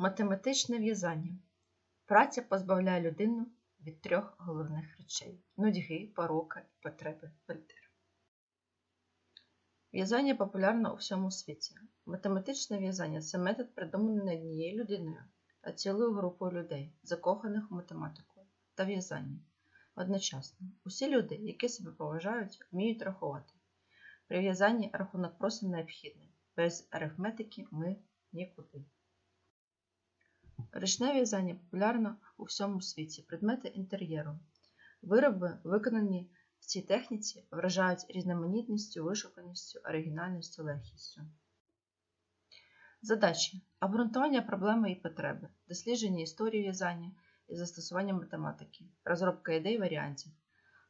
Математичне в'язання. Праця позбавляє людину від трьох головних речей нудьги, порока і потреби вольтера. В'язання популярно у всьому світі. Математичне в'язання це метод, придуманий не однією людиною, а цілою групою людей, закоханих у математику та в'язання. Одночасно, усі люди, які себе поважають, вміють рахувати. При в'язанні рахунок просто необхідний. Без арифметики ми нікуди. Ручне в'язання популярно у всьому світі, предмети інтер'єру. Вироби, виконані в цій техніці, вражають різноманітністю, вишуканістю, оригінальністю, легкістю. Задачі: обґрунтування проблеми і потреби, дослідження історії в'язання і застосування математики, розробка ідей варіантів,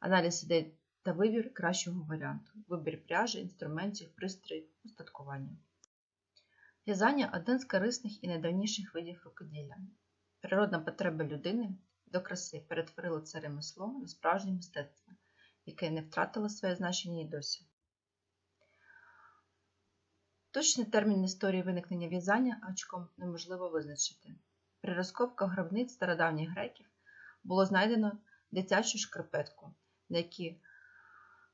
аналіз ідей та вибір кращого варіанту, вибір пряжі, інструментів, пристроїв, устаткування. В'язання один з корисних і найдавніших видів рукоділля. Природна потреба людини до краси перетворила це ремесло на справжнє мистецтво, яке не втратило своє значення і досі. Точний термін історії виникнення в'язання очком неможливо визначити. При розкопках гробниць стародавніх греків було знайдено дитячу шкарпетку, на якій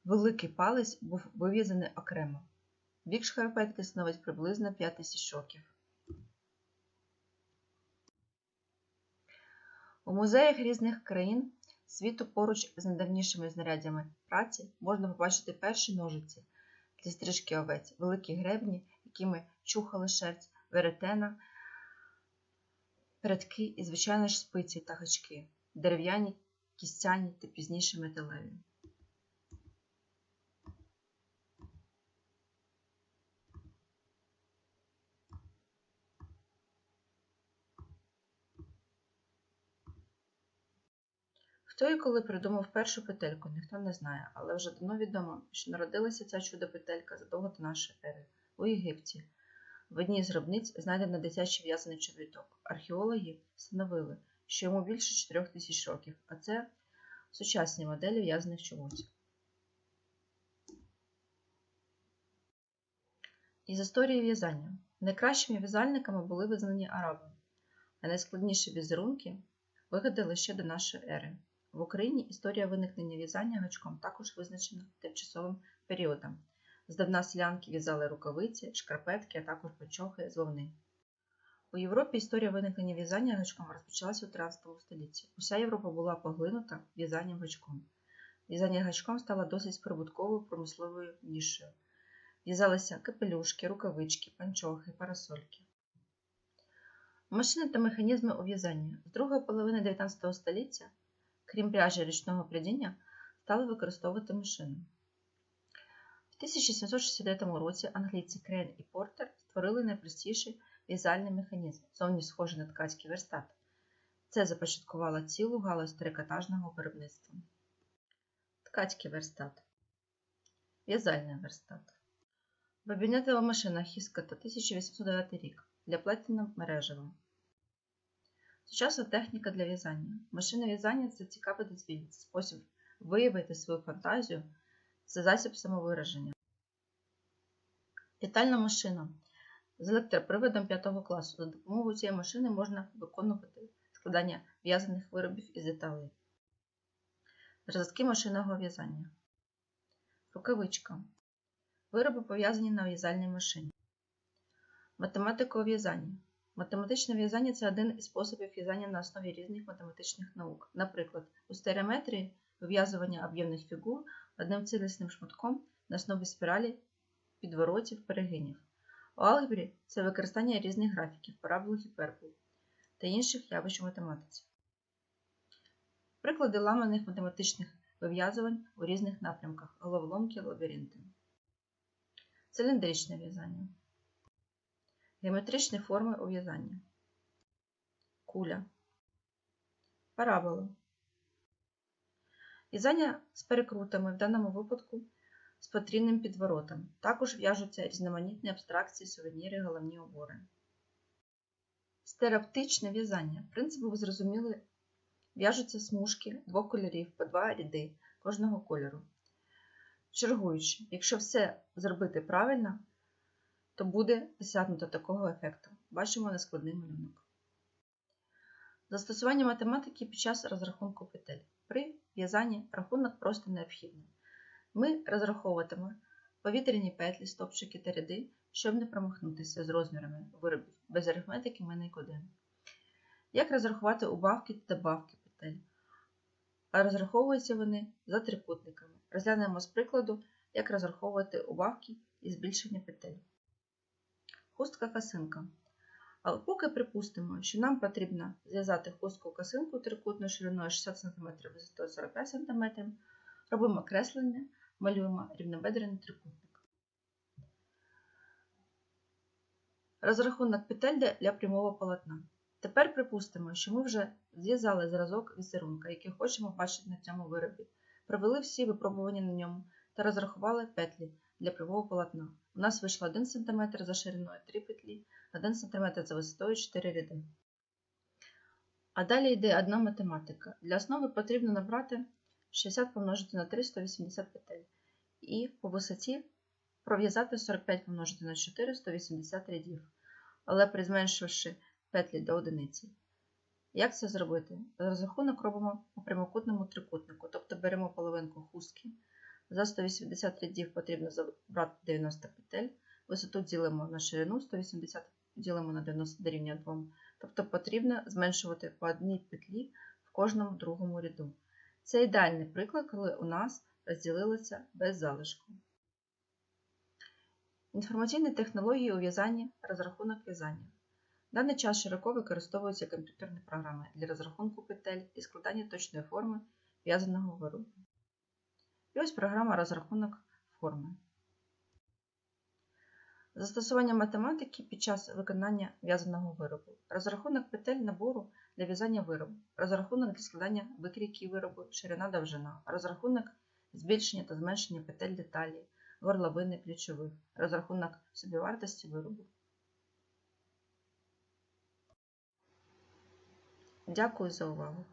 великий палець був вив'язаний окремо. Вік шкарпетки становить приблизно 5 тисяч років. У музеях різних країн світу поруч з найдавнішими знаряддями праці можна побачити перші ножиці для стрижки овець, великі гребні, якими чухали шерсть, веретена, передки і, звичайно ж, спиці та гачки, дерев'яні, кістяні та пізніше металеві. Хто і коли придумав першу петельку, ніхто не знає, але вже давно відомо, що народилася ця чудо-петелька задовго до нашої ери у Єгипті. В одній з гробниць знайдено дитячий в'язаний чобіток. Археологи встановили, що йому більше 4 тисяч років, а це сучасні моделі в'язаних чоботів. Із історії в'язання. Найкращими в'язальниками були визнані араби, а найскладніші візерунки вигадали ще до нашої ери. В Україні історія виникнення в'язання гачком також визначена тимчасовим періодом. Здавна селянки в'язали рукавиці, шкарпетки, а також пачохи з вовни. У Європі історія виникнення в'язання гачком розпочалася у 13 столітті. Уся Європа була поглинута в'язанням гачком. В'язання гачком стало досить прибутковою промисловою нішею. В'язалися капелюшки, рукавички, панчохи, парасольки. Машини та механізми у в'язанні з другої половини 19 століття крім пряжі річного прядіння, стали використовувати машини. В 1769 році англійці Крейн і Портер створили найпростіший в'язальний механізм, зовні схожий на ткацький верстат. Це започаткувало цілу галузь трикотажного виробництва. Ткацький верстат. В'язальний верстат. Бабінетова машина Хіската 1809 рік для плетення мережева. Сучасна техніка для в'язання. Машина в'язання це цікавий дозвіль, спосіб виявити свою фантазію, це засіб самовираження. Вітальна машина з електроприводом 5 класу. За допомогою цієї машини можна виконувати складання в'язаних виробів із деталей. Зразки машинного в'язання. Рукавичка. Вироби пов'язані на в'язальній машині. Математика у в'язанні. Математичне в'язання це один із способів в'язання на основі різних математичних наук. Наприклад, у стереометрії вив'язування об'ємних фігур одним цілісним шматком на основі спіралі, підворотів, перегинів. У алгебрі це використання різних графіків, парабол, гіпербол та інших явищ у математиці. Приклади ламаних математичних вив'язувань у різних напрямках головоломки, лабіринти. Циліндричне в'язання. Геометричні форми ув'язання. Куля. Парабола. В'язання з перекрутами, в даному випадку з потрійним підворотом. Також в'яжуться різноманітні абстракції, сувеніри, головні обори. Стереоптичне в'язання. Принцип був зрозумілий. В'яжуться смужки двох кольорів по два ряди кожного кольору. Чергуючи, якщо все зробити правильно, то буде досягнуто такого ефекту. Бачимо нескладний малюнок. Застосування математики під час розрахунку петель. При в'язанні рахунок просто необхідний. Ми розраховуватимемо повітряні петлі, стопчики та ряди, щоб не промахнутися з розмірами виробів. Без арифметики ми нікуди. Як розрахувати убавки та добавки петель? А розраховуються вони за трикутниками. Розглянемо з прикладу, як розраховувати убавки і збільшення петель. Хустка косинка. Але поки припустимо, що нам потрібно зв'язати хустку косинку трикутною шириною 60 см висотою 45 см, робимо креслення, малюємо рівнобедрений трикутник. Розрахунок петель для прямого полотна. Тепер припустимо, що ми вже зв'язали зразок візерунка, який хочемо бачити на цьому виробі, провели всі випробування на ньому та розрахували петлі для прямого полотна. У нас вийшло 1 см за шириною 3 петлі, 1 см за висотою 4 ряди. А далі йде одна математика. Для основи потрібно набрати 60 помножити на 3 180 петель. І по висоті пров'язати 45 помножити на 4 180 рядів. Але при зменшивши петлі до одиниці. Як це зробити? Розрахунок робимо по прямокутному трикутнику, тобто беремо половинку хустки. За 180 рядів потрібно забрати 90 петель, висоту ділимо на ширину, 180 ділимо на 90 дорівнює 2. Тобто потрібно зменшувати по одній петлі в кожному другому ряду. Це ідеальний приклад, коли у нас розділилися без залишку. Інформаційні технології у в'язанні, розрахунок в'язання. В даний час широко використовуються комп'ютерні програми для розрахунку петель і складання точної форми в'язаного виробу. І ось програма розрахунок форми. Застосування математики під час виконання в'язаного виробу. Розрахунок петель набору для в'язання виробу. Розрахунок для складання викрійки виробу, ширина довжина. Розрахунок збільшення та зменшення петель деталі, горловини ключових. Розрахунок собівартості виробу. Дякую за увагу!